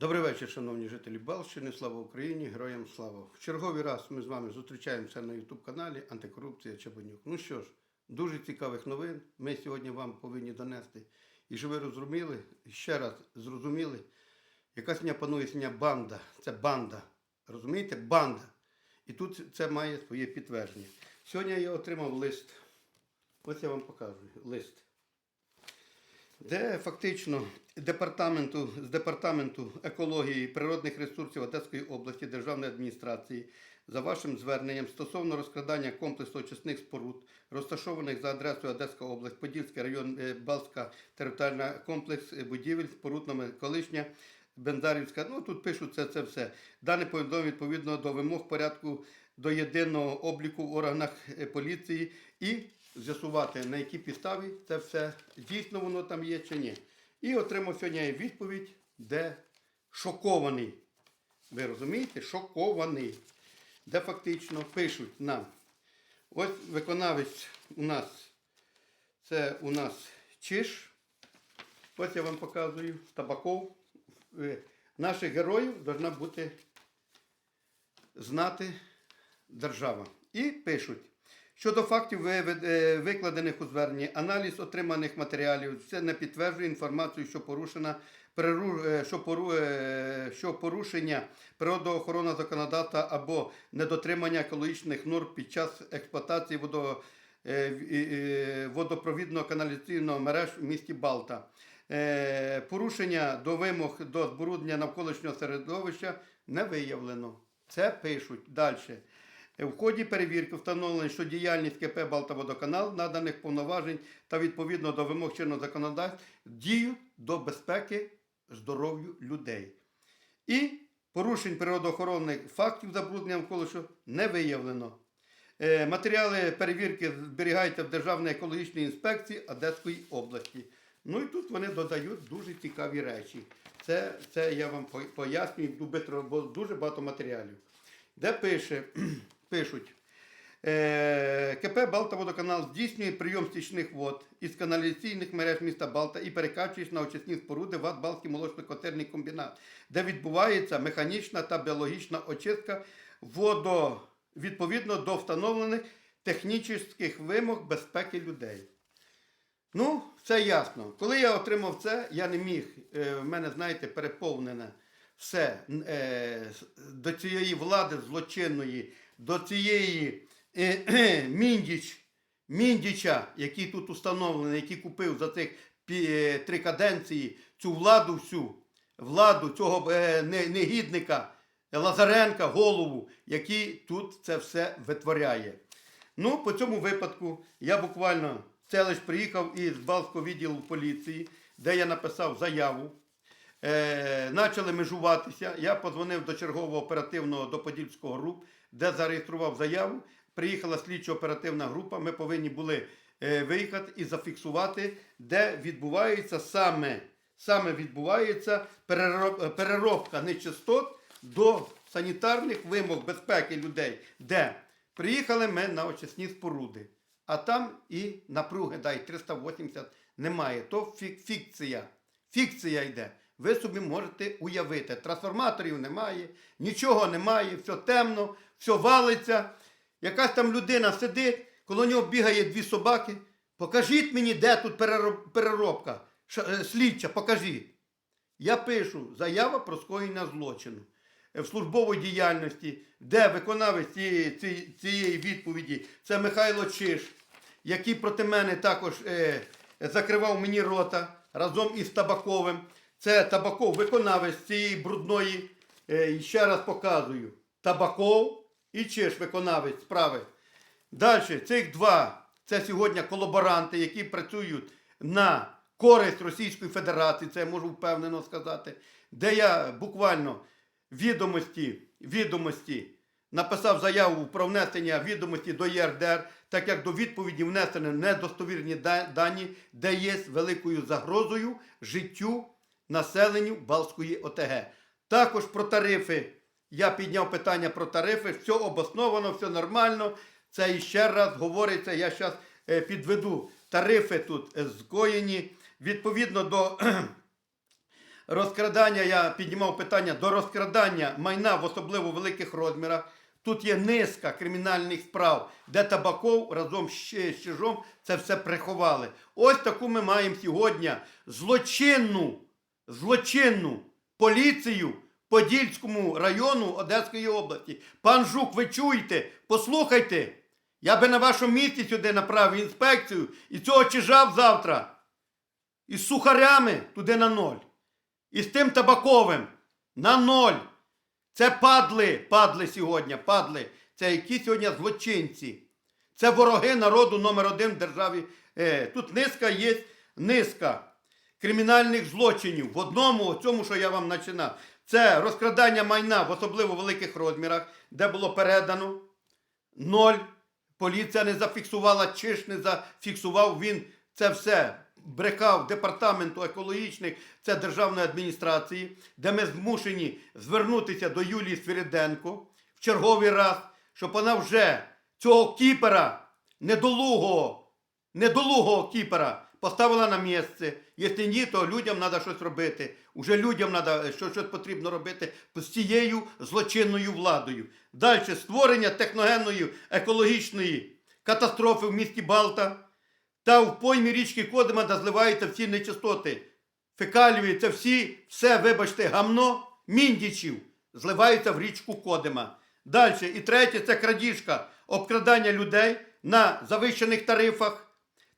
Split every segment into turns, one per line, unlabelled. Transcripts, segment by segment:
Добрий вечір, шановні жителі Балщини. Слава Україні! Героям слава! В черговий раз ми з вами зустрічаємося на YouTube-каналі Антикорупція Чабанюк. Ну що ж, дуже цікавих новин. Ми сьогодні вам повинні донести. І щоб ви розуміли, ще раз зрозуміли, яка сьогодні панує сьогодні банда. Це банда. Розумієте? Банда. І тут це має своє підтвердження. Сьогодні я отримав лист. Ось я вам показую лист де фактично департаменту, з департаменту екології природних ресурсів Одеської області Державної адміністрації за вашим зверненням стосовно розкрадання комплексу очисних споруд, розташованих за адресою Одеська область, Подільський район, е, Балська територіальна комплекс е, будівель, споруд номер колишня. Бендарівська, ну тут пишуть це, це все. Дане повідомлення відповідно до вимог порядку до єдиного обліку в органах е, поліції і з'ясувати, на якій підставі це все дійсно воно там є чи ні. І отримав сьогодні відповідь, де шокований. Ви розумієте? Шокований. Де фактично пишуть нам. Ось виконавець у нас. Це у нас Чиш. Ось я вам показую Табаков. Е, Наших героїв повинна бути знати держава. І пишуть. Щодо фактів, е, викладених у зверненні, аналіз отриманих матеріалів, це не підтверджує інформацію, що порушена е, е, що порушення природоохоронного законодавства або недотримання екологічних норм під час експлуатації водопровідного каналізаційного мереж в місті Балта. Порушення до вимог до збруднення навколишнього середовища не виявлено. Це пишуть далі. В ході перевірки встановлено, що діяльність КП Балтаводоканал наданих повноважень та відповідно до вимог чинного законодавства діють до безпеки здоров'ю людей. І порушень природоохоронних фактів забруднення навколишнього не виявлено. Е, Матеріали перевірки зберігаються в Державній екологічній інспекції Одеської області. Ну і тут вони додають дуже цікаві речі. Це, це я вам пояснюю, бо дуже багато матеріалів. Де пише, пишуть, е, КП Балтаводоканал здійснює прийом стічних вод із каналізаційних мереж міста Балта і перекачує на очисні споруди ВАД Балтський молочно-котельний комбінат, де відбувається механічна та біологічна очистка водо відповідно до встановлених технічних вимог безпеки людей. Ну, це ясно. Коли я отримав це, я не міг. е, В мене, знаєте, переповнене все е, до цієї влади злочинної, до цієї е, кхе, Міндіч, Міндіча, який тут установлений, який купив за цих е, три каденції цю владу всю, владу цього е, негідника Лазаренка, голову, який тут це все витворяє. Ну, по цьому випадку я буквально це лише приїхав із Балського відділу поліції, де я написав заяву. Е, Почали межуватися. Я подзвонив до чергового оперативного до Подільського груп, де зареєстрував заяву. Приїхала слідчо-оперативна група. Ми повинні були е, виїхати і зафіксувати, де відбувається саме, саме відбувається перероб- переробка нечистот до санітарних вимог безпеки людей. Де приїхали ми на очисні споруди, а там і напруги дай 380 немає. То фік- фікція. Фікція йде. Ви собі можете уявити. Трансформаторів немає, нічого немає, все темно, все валиться. Якась там людина сидить, коло нього бігає дві собаки. Покажіть мені, де тут переробка. Е, Слідча, покажіть. Я пишу заява про скоєння злочину е, в службовій діяльності, де виконавець цієї, цієї відповіді це Михайло Чиш, який проти мене також е, закривав мені рота разом із Табаковим. Це Табаков, виконавець цієї брудної, е, ще раз показую. Табаков і Чиш, виконавець справи. Далі, цих два це сьогодні колаборанти, які працюють на користь Російської Федерації, це я можу впевнено сказати, де я буквально відомості, відомості написав заяву про внесення відомості до ЄРДР, так як до відповіді внесені недостовірні дані, де є великою загрозою життю населенню Балтської ОТГ. Також про тарифи. Я підняв питання про тарифи, все обосновано, все нормально. Це іще раз говориться, я зараз підведу. Тарифи тут е, скоєні відповідно до розкрадання, я піднімав питання до розкрадання майна в особливо великих розмірах. Тут є низка кримінальних справ, де Табаков разом з Чижом це все приховали. Ось таку ми маємо сьогодні злочинну, злочинну поліцію Подільському району Одеської області. Пан Жук, ви чуєте? Послухайте. Я би на вашому місці сюди направив інспекцію і цього чижав завтра. Із сухарями туди на ноль. І з тим табаковим на ноль. Це падли, падли сьогодні, падли. Це які сьогодні злочинці. Це вороги народу номер один в державі. Е, тут низка є низка кримінальних злочинів. В одному, цьому, що я вам починав, це розкрадання майна в особливо великих розмірах, де було передано ноль. Поліція не зафіксувала, чиш не зафіксував. Він це все брехав департаменту екологічних, це державної адміністрації, де ми змушені звернутися до Юлії Свириденко в черговий раз, щоб вона вже цього кіпера недолугого, недолугого кіпера поставила на місце. Якщо ні, то людям треба щось робити. Уже людям треба що, щось потрібно робити з цією злочинною владою. Далі створення техногенної екологічної катастрофи в місті Балта та в поймі річки Кодима, де зливаються всі нечистоти. Фекалії, це всі, все, вибачте, гамно міндічів зливаються в річку Кодима. Далі. І третє це крадіжка, обкрадання людей на завищених тарифах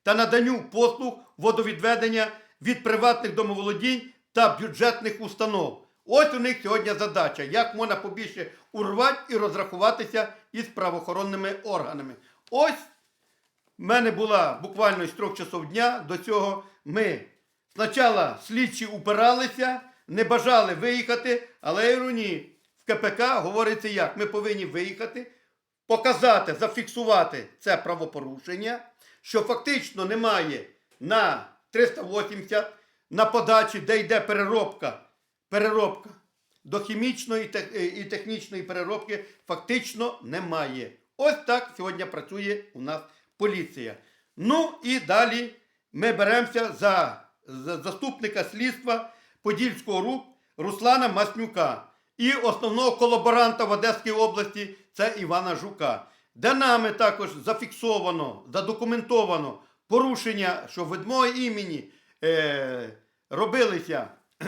та наданню послуг водовідведення від приватних домоволодінь та бюджетних установ. Ось у них сьогодні задача, як можна побільше урвати і розрахуватися із правоохоронними органами. Ось в мене була буквально з трьох часов дня. До цього ми спочатку слідчі упиралися, не бажали виїхати, але ні. В КПК говориться як? Ми повинні виїхати, показати, зафіксувати це правопорушення, що фактично немає на 380 на подачі, де йде переробка, переробка до хімічної е, і технічної переробки фактично немає. Ось так сьогодні працює у нас поліція. Ну і далі ми беремося за, за заступника слідства Подільського РУП Руслана Маснюка і основного колаборанта в Одеській області це Івана Жука, де нами також зафіксовано, задокументовано порушення, що від мого імені е, робилися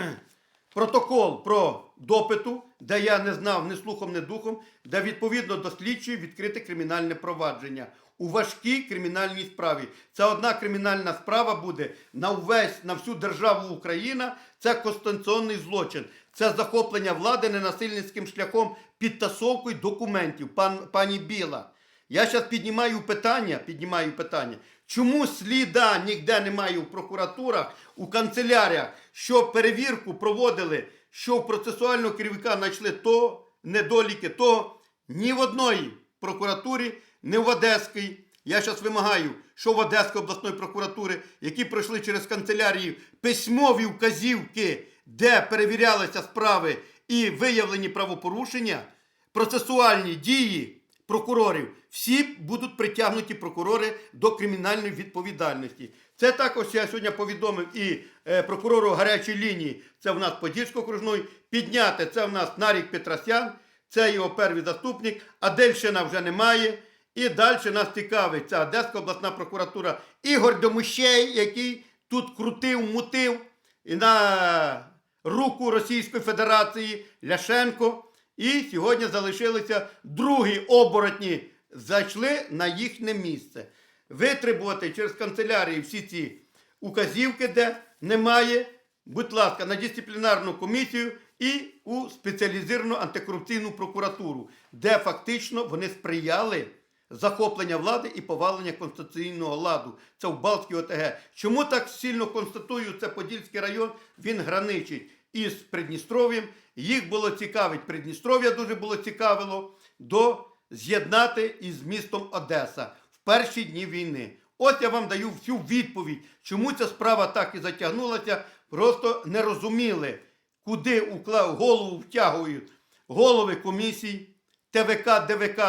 протокол про допиту, де я не знав ні слухом, ні духом, де відповідно до слідчої відкрите кримінальне провадження у важкій кримінальній справі. Це одна кримінальна справа буде на увесь на всю державу Україна. Це конституційний злочин. Це захоплення влади ненасильницьким шляхом підтасовкою документів, пан, пані Біла. Я зараз піднімаю питання, піднімаю питання, чому сліда ніде немає у прокуратурах, у канцеляріях, що перевірку проводили, що в процесуального керівника знайшли то недоліки, то ні в одної прокуратурі, ні в Одеській. Я зараз вимагаю, що в Одеської обласної прокуратури, які пройшли через канцелярію письмові вказівки, де перевірялися справи і виявлені правопорушення, процесуальні дії прокурорів, всі будуть притягнуті прокурори до кримінальної відповідальності. Це також я сьогодні повідомив і е, прокурору гарячої лінії, це в нас Подільської окружної, підняти це в нас Нарік Петросян, це його перший заступник, а Дельшина вже немає. І далі нас цікавить ця Одеська обласна прокуратура. Ігор Домущей, який тут крутив, мутив на руку Російської Федерації. Ляшенко. І сьогодні залишилися другі оборотні, зайшли на їхнє місце. Витребувати через канцелярії всі ці указівки, де немає, будь ласка, на дисциплінарну комісію і у спеціалізовану антикорупційну прокуратуру, де фактично вони сприяли захоплення влади і повалення конституційного ладу. Це в Балтській ОТГ. Чому так сильно констатую, це Подільський район, він граничить із Придністров'ям. Їх було цікавить, Придністров'я дуже було цікавило до з'єднати із містом Одеса в перші дні війни. Ось я вам даю всю відповідь, чому ця справа так і затягнулася. Просто не розуміли, куди уклав голову втягують голови комісій, ТВК, ДВК.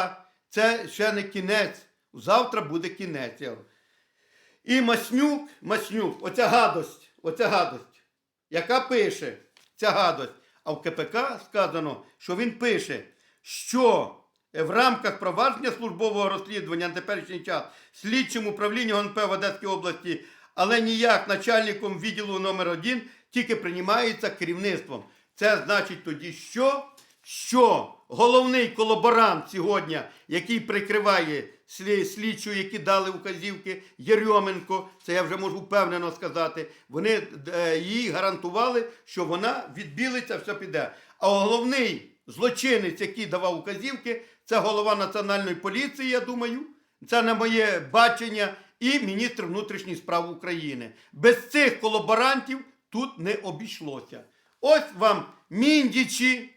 Це ще не кінець. Завтра буде кінець. І Маснюк, Маснюк, оця гадость, оця гадость, яка пише, ця гадость. А в КПК сказано, що він пише, що в рамках провадження службового розслідування на теперішній час слідчим управлінням ГНП в Одеській області, але ніяк начальником відділу номер 1 тільки приймається керівництвом. Це значить тоді, що? що головний колаборант сьогодні, який прикриває слі- слідчу, які дали указівки, Єрьоменко, це я вже можу впевнено сказати, вони е, їй гарантували, що вона відбілиться, все піде. А головний злочинець, який давав указівки, це голова національної поліції, я думаю. Це на моє бачення і міністр внутрішніх справ України. Без цих колаборантів тут не обійшлося. Ось вам міндічі,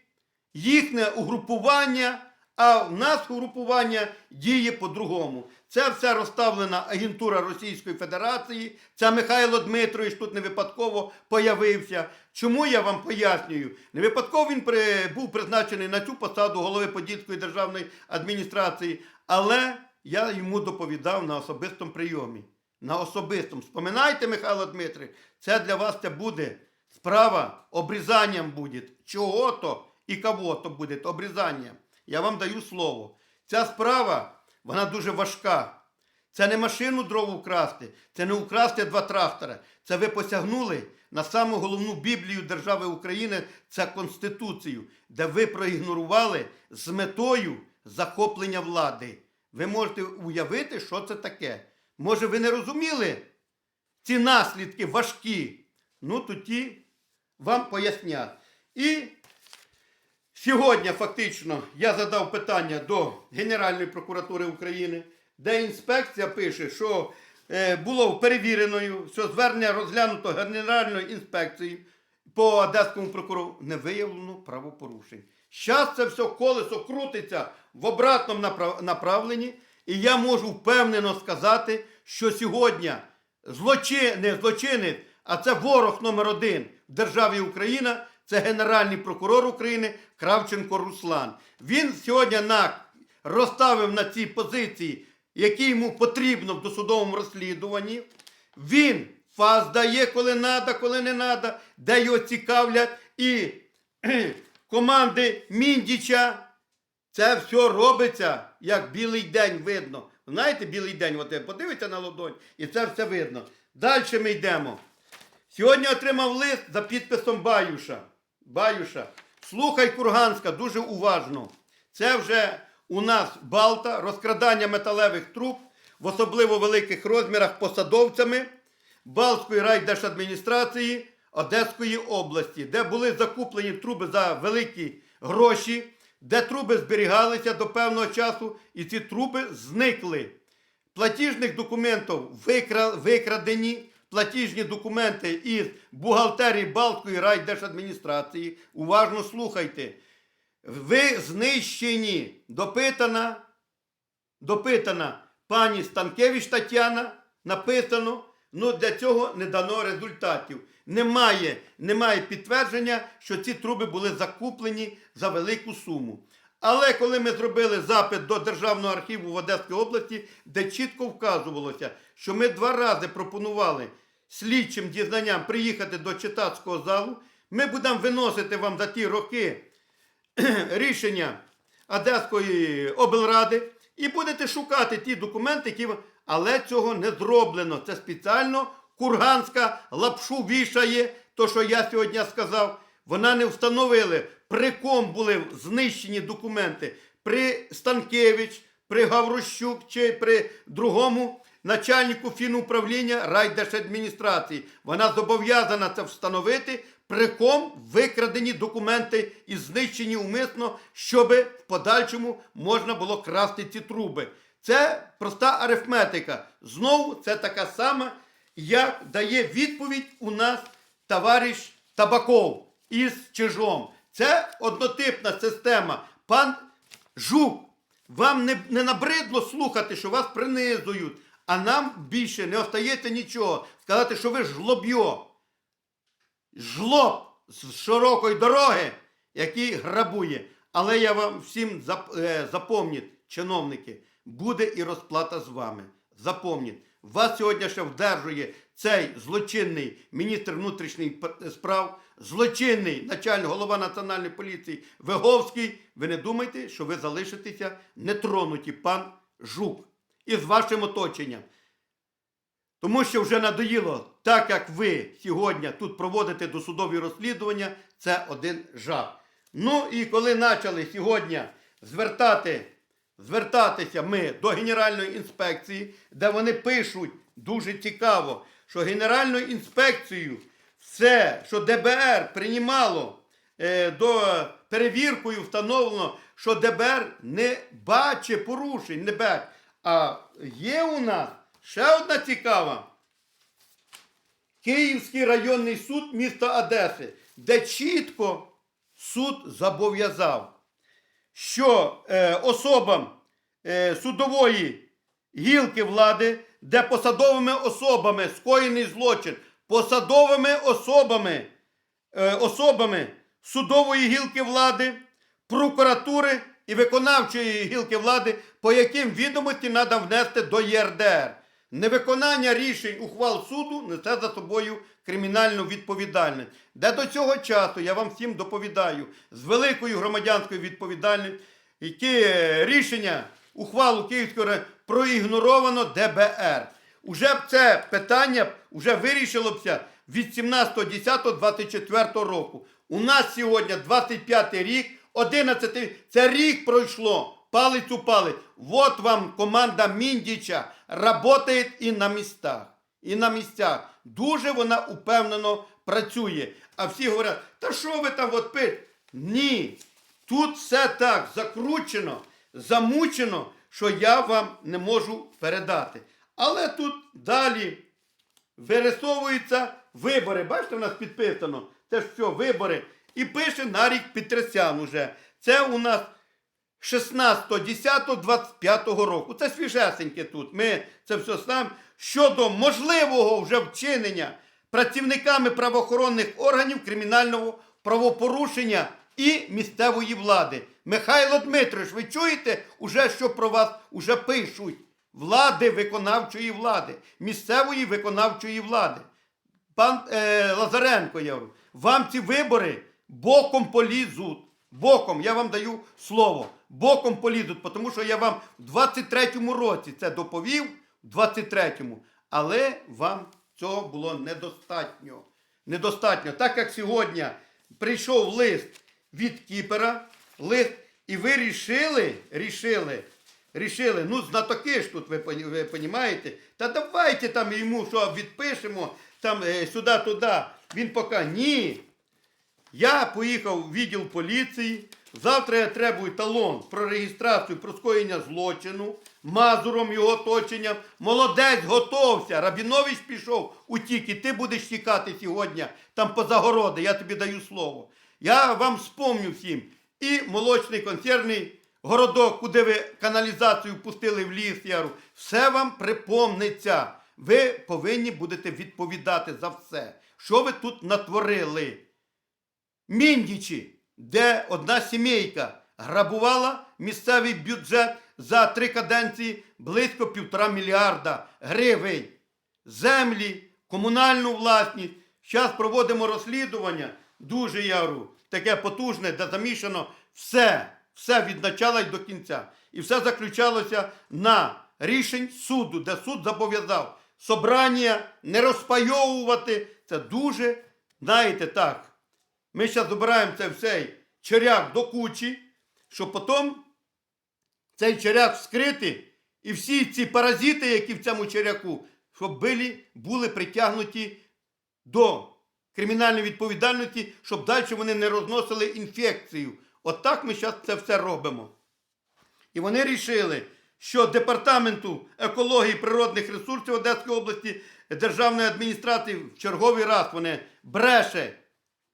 їхнє угрупування, а в нас угрупування діє по-другому. Це все розставлена агентура Російської Федерації. Це Михайло Дмитрович тут не випадково появився. Чому я вам пояснюю? Не випадково він при, був призначений на цю посаду голови Подільської державної адміністрації, але я йому доповідав на особистому прийомі. На особистому. Споминайте, Михайло Дмитрович, це для вас це буде справа обрізанням буде. Чого-то і кого-то буде обрізанням. Я вам даю слово. Ця справа, вона дуже важка. Це не машину дров украсти, це не украсти два трактора. Це ви посягнули на саму головну Біблію держави України, це Конституцію, де ви проігнорували з метою захоплення влади. Ви можете уявити, що це таке. Може, ви не розуміли ці наслідки важкі. Ну, тоді вам пояснять. І сьогодні фактично я задав питання до Генеральної прокуратури України, де інспекція пише, що е, було перевіреною, що звернення розглянуто Генеральною інспекцією по Одеському прокурору не виявлено правопорушень. Зараз це все колесо крутиться в обратному направленні, і я можу впевнено сказати, що сьогодні злочин, не злочинець, а це ворог номер один в державі Україна, це Генеральний прокурор України Кравченко Руслан. Він сьогодні на, розставив на ці позиції, які йому потрібно в досудовому розслідуванні. Він фаз дає, коли треба, коли не треба, де його цікавлять. І команди Міндіча. Це все робиться, як білий день видно. Знаєте, білий день, от ви подивіться на ладонь, і це все видно. Далі ми йдемо. Сьогодні отримав лист за підписом Баюша. Баюша. Слухай, Курганська, дуже уважно. Це вже у нас Балта, розкрадання металевих труб в особливо великих розмірах посадовцями Балтської райдержадміністрації Одеської області, де були закуплені труби за великі гроші, де труби зберігалися до певного часу, і ці труби зникли. Платіжних документів викрадені, платіжні документи із бухгалтерії Балтської райдержадміністрації. Уважно слухайте. Ви знищені. Допитана, допитана пані Станкевич Тетяна, написано, ну для цього не дано результатів. Немає, немає підтвердження, що ці труби були закуплені за велику суму. Але коли ми зробили запит до Державного архіву в Одеській області, де чітко вказувалося, що ми два рази пропонували слідчим дізнанням приїхати до читацького залу, ми будемо виносити вам за ті роки рішення Одеської облради і будете шукати ті документи, які. Але цього не зроблено. Це спеціально Курганська лапшу вішає, то, що я сьогодні сказав. Вона не встановили, при ком були знищені документи. При Станкевич, при Гаврощук чи при другому начальнику фінуправління райдержадміністрації. Вона зобов'язана це встановити, при ком викрадені документи і знищені умисно, щоб в подальшому можна було красти ці труби. Це проста арифметика. Знову це така сама, як дає відповідь у нас товариш Табаков із Чижом. Це однотипна система. Пан Жук, вам не, не набридло слухати, що вас принизують, а нам більше не остається нічого. Сказати, що ви жлоб'йо. Жлоб з широкої дороги, який грабує. Але я вам всім е, запомніть, чиновники, буде і розплата з вами. Запомніть, вас сьогодні ще вдержує цей злочинний міністр внутрішніх справ, злочинний начальник голова національної поліції Виговський, ви не думайте, що ви залишитеся нетронуті, пан Жук, із вашим оточенням. Тому що вже надоїло, так як ви сьогодні тут проводите досудові розслідування, це один жах. Ну і коли почали сьогодні звертати, звертатися ми до Генеральної інспекції, де вони пишуть дуже цікаво, що Генеральною інспекцією все, що ДБР приймало е, до перевіркою встановлено, що ДБР не бачить порушень, не. А є у нас ще одна цікава. Київський районний суд міста Одеси, де чітко суд зобов'язав, що е, особам е, судової гілки влади, де посадовими особами скоєний злочин, посадовими особами, е, особами судової гілки влади, прокуратури і виконавчої гілки влади, по яким відомості треба внести до ЄРДР. Невиконання рішень ухвал суду несе за собою кримінальну відповідальність. Де до цього часу я вам всім доповідаю з великою громадянською відповідальністю, які е, рішення ухвалу Київського району проігноровано ДБР. Уже б це питання вже вирішилося від 17.10.24 року. У нас сьогодні 25 рік, 11 це рік пройшло. Палець у палець. Вот вам команда Міндіча работає і на містах. І на місцях. Дуже вона упевнено працює. А всі говорять, та що ви там от пишете? Ні. Тут все так закручено, замучено, що я вам не можу передати. Але тут далі вирисовуються вибори. Бачите, у нас підписано. Це що, вибори. І пише Нарік Петросян уже. Це у нас 16.10.25 року. Це свіжесеньке тут. Ми це все знаємо. Щодо можливого вже вчинення працівниками правоохоронних органів кримінального правопорушення і місцевої влади. Михайло Дмитрович, ви чуєте, уже що про вас уже пишуть? Влади виконавчої влади, місцевої виконавчої влади. Пан е, Лазаренко, я говорю, вам ці вибори боком полізуть. Боком, я вам даю слово. Боком полізуть, тому що я вам в 23-му році це доповів, в 23-му, але вам цього було недостатньо. Недостатньо. Так як сьогодні прийшов лист від Кіпера, лист, і ви рішили, рішили, рішили, ну знатоки ж тут, ви, ви розумієте, та давайте там йому що відпишемо, там е, сюди-туди. Він поки ні. Я поїхав в відділ поліції. Завтра я требую талон про реєстрацію про скоєння злочину, мазуром його оточенням. Молодець готовся. Рабінович пішов утік, і ти будеш тікати сьогодні там по загороди. Я тобі даю слово. Я вам спомню всім. І молочний консервний городок, куди ви каналізацію пустили в ліс, яру, все вам припомниться. Ви повинні будете відповідати за все, що ви тут натворили. Міндічі, де одна сімейка грабувала місцевий бюджет за три каденції близько півтора мільярда гривень. Землі, комунальну власність. Зараз проводимо розслідування, дуже яру, таке потужне, де замішано все, все від начала й до кінця. І все заключалося на рішень суду, де суд зобов'язав собрання не розпайовувати. Це дуже, знаєте, так. Ми зараз забираємо цей всей черяк до кучі, щоб потім цей черяк вскрити, і всі ці паразити, які в цьому черяку, щоб були, були притягнуті до кримінальної відповідальності, щоб далі вони не розносили інфекцію. От так ми зараз це все робимо. І вони рішили, що департаменту екології природних ресурсів Одеської області державної адміністрації в черговий раз вони бреше,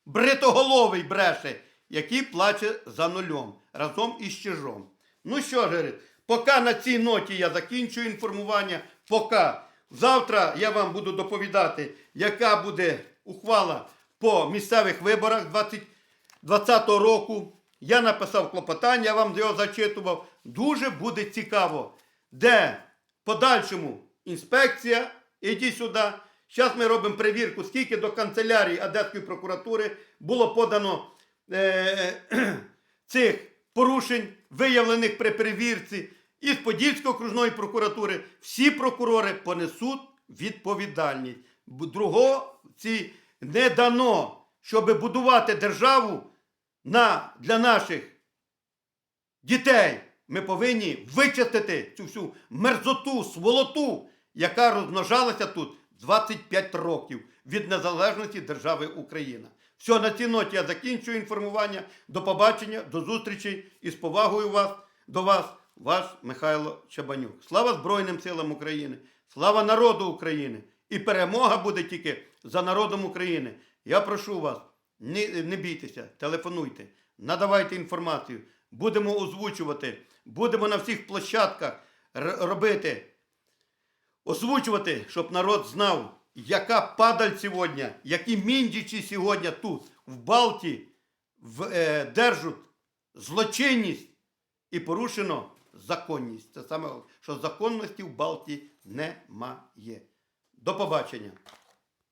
бритоголовий бреше, який плаче за нульом разом із чижом. Ну що ж, говорить, поки на цій ноті я закінчую інформування, поки завтра я вам буду доповідати, яка буде ухвала по місцевих виборах 2020 року. Я написав клопотання, я вам його зачитував. Дуже буде цікаво, де подальшому інспекція, іди сюди, Зараз ми робимо перевірку, скільки до канцелярії Одеської прокуратури було подано е, цих порушень, виявлених при перевірці, із Подільської окружної прокуратури. Всі прокурори понесуть відповідальність. Бо Другого ці не дано, щоб будувати державу на, для наших дітей. Ми повинні вичистити цю всю мерзоту, сволоту, яка розмножалася тут 25 років від незалежності держави Україна. Все, на цій ноті я закінчую інформування. До побачення, до зустрічі і з повагою вас, до вас, ваш Михайло Чабанюк. Слава Збройним силам України! Слава народу України! І перемога буде тільки за народом України. Я прошу вас, не, не бійтеся, телефонуйте, надавайте інформацію. Будемо озвучувати, будемо на всіх площадках робити, озвучувати, щоб народ знав, яка падаль сьогодні, які міндічі сьогодні тут, в Балті, в, е, держуть злочинність і порушено законність. Це саме, що законності в Балті немає. До побачення.